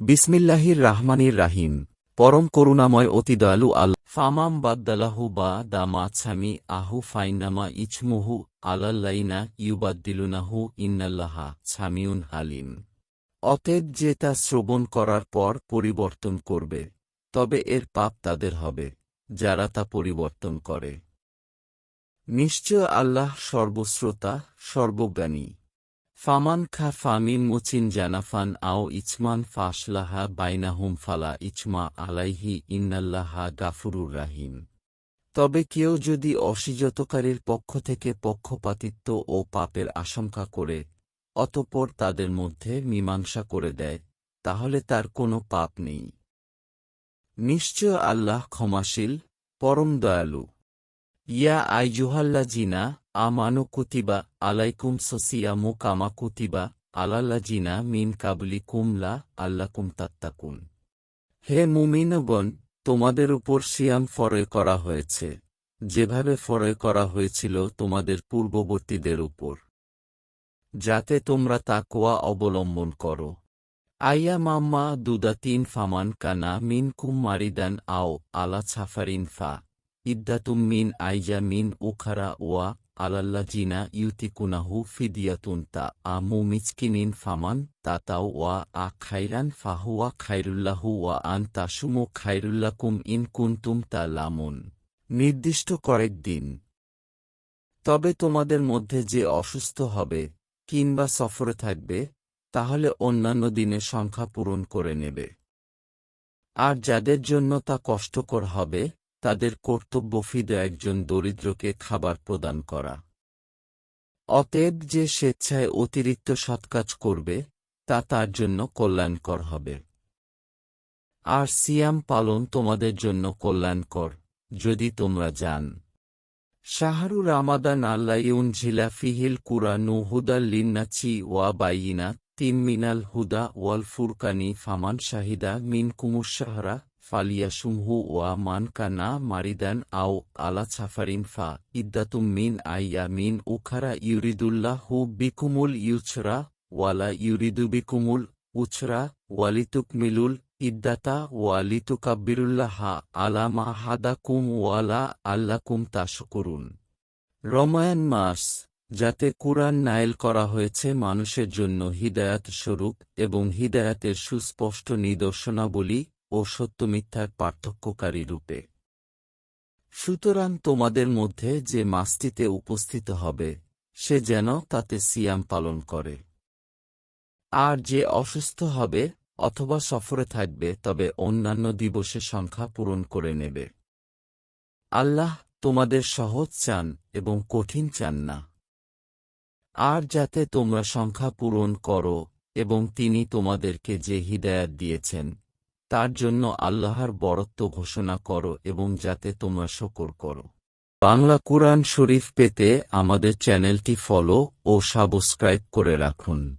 বিসমিল্লাহির রাহমানির রাহিম। পরম করুণাময় অতি দয়ালু আল ফামাম বাদ্দালাহু বা দা মাছামি আহু ফাইনামা ইছমুহু আলাল্লাইনা ইউবাদ্দিলুনাহু ইন্নাল্লাহা ছামিউন হালিম। অতএব যে তা শ্রবণ করার পর পরিবর্তন করবে, তবে এর পাপ তাদের হবে, যারা তা পরিবর্তন করে। নিশ্চয় আল্লাহ সর্বশ্রোতা, সর্বজ্ঞানী। ফামান খা ফামিন মুচিন জানাফান আও ইচমান ফাসলাহা বাইনাহুম ফালা ইচমা আলাইহি ইন্নাল্লাহা গাফুরুর রাহিম তবে কেউ যদি অসিজতকারীর পক্ষ থেকে পক্ষপাতিত্ব ও পাপের আশঙ্কা করে, অতঃপর তাদের মধ্যে মীমাংসা করে দেয়, তাহলে তার কোনো পাপ নেই। নিশ্চয় আল্লাহ ক্ষমাশীল, পরম দয়ালু। ইয়া আইজুহাল্লা জিনা আমানু কুতিবা আলাইকুম সসিয়ামু কামা কুতিবা আলাল্লা জিনা মিন কাবলি কুমলা আল্লাকুম তাত্তাকুন। হে মুমিনগণ, তোমাদের উপর সিয়াম ফরে করা হয়েছে। যেভাবে ফরয় করা হয়েছিল তোমাদের পূর্ববর্তীদের উপর। যাতে তোমরা তাকোয়া অবলম্বন করো। আইয়া মাম্মা দুদা তিন ফামান কানা মিন কুম মারিদান আও আলা ছাফারিন ফা। ইদ্দাতুম মিন আইজা মিন উখারা ওয়া আলাল্লা জিনা ইউতিকুনাহু ফিদিয়াতুন তা আমু মিচকিনিন ফামান তাতাও ওয়া আ খাইরান ফাহুয়া খাইরুল্লাহু ওয়া আন তাসুমু খাইরুল্লাকুম ইন কুন্তুম তা লামুন নির্দিষ্ট কয়েক দিন। তবে তোমাদের মধ্যে যে অসুস্থ হবে কিংবা সফরে থাকবে, তাহলে অন্যান্য দিনের সংখ্যা পূরণ করে নেবে। আর যাদের জন্য তা কষ্টকর হবে তাদের কর্তব্য ফিদে একজন দরিদ্রকে খাবার প্রদান করা। অতএব যে স্বেচ্ছায় অতিরিক্ত সৎকাজ করবে, তা তার জন্য কল্যাণকর হবে। আর সিয়াম পালন তোমাদের জন্য কল্যাণকর, যদি তোমরা জান শাহরু রামাদান আল্লাইউন ঝিলা ফিহিল কুরানু হুদাল লিন্নাচি ওয়া বাইনা তিন মিনাল হুদা ওয়াল ফুরকানি ফামান শাহিদা মিন কুমুশাহরা ফালিয়াসুমহু ওয়া মান কানা মারিদান আও আলা ছাফারিন ফা ইদ্দাতুম মিন আইয়া মিন উখারা ইউরিদুল্লাহ হু বিকুমুল ইউছরা ওয়ালা ইউরিদু বিকুমুল উছরা ওয়ালিতুক মিলুল ইদ্দাতা ওয়ালিতুকাব্বিরুল্লাহা আলা মা হাদাকুম ওয়ালা আল্লাকুম তাশকুরুন রমায়ান মাস, যাতে কুরআন নায়েল করা হয়েছে মানুষের জন্য হিদায়াত স্বরূপ এবং হিদায়াতের সুস্পষ্ট নিদর্শনাবলী ও সত্যমিথ্যার পার্থক্যকারী রূপে। সুতরাং তোমাদের মধ্যে যে মাসটিতে উপস্থিত হবে, সে যেন তাতে সিয়াম পালন করে। আর যে অসুস্থ হবে অথবা সফরে থাকবে, তবে অন্যান্য দিবসের সংখ্যা পূরণ করে নেবে। আল্লাহ তোমাদের সহজ চান এবং কঠিন চান না। আর যাতে তোমরা সংখ্যা পূরণ করো, এবং তিনি তোমাদেরকে যে হিদায়াত দিয়েছেন তার জন্য আল্লাহর বরত্ব ঘোষণা করো এবং যাতে তোমরা শকর করো। বাংলা কুরআন শরীফ পেতে আমাদের চ্যানেলটি ফলো ও সাবস্ক্রাইব করে রাখুন।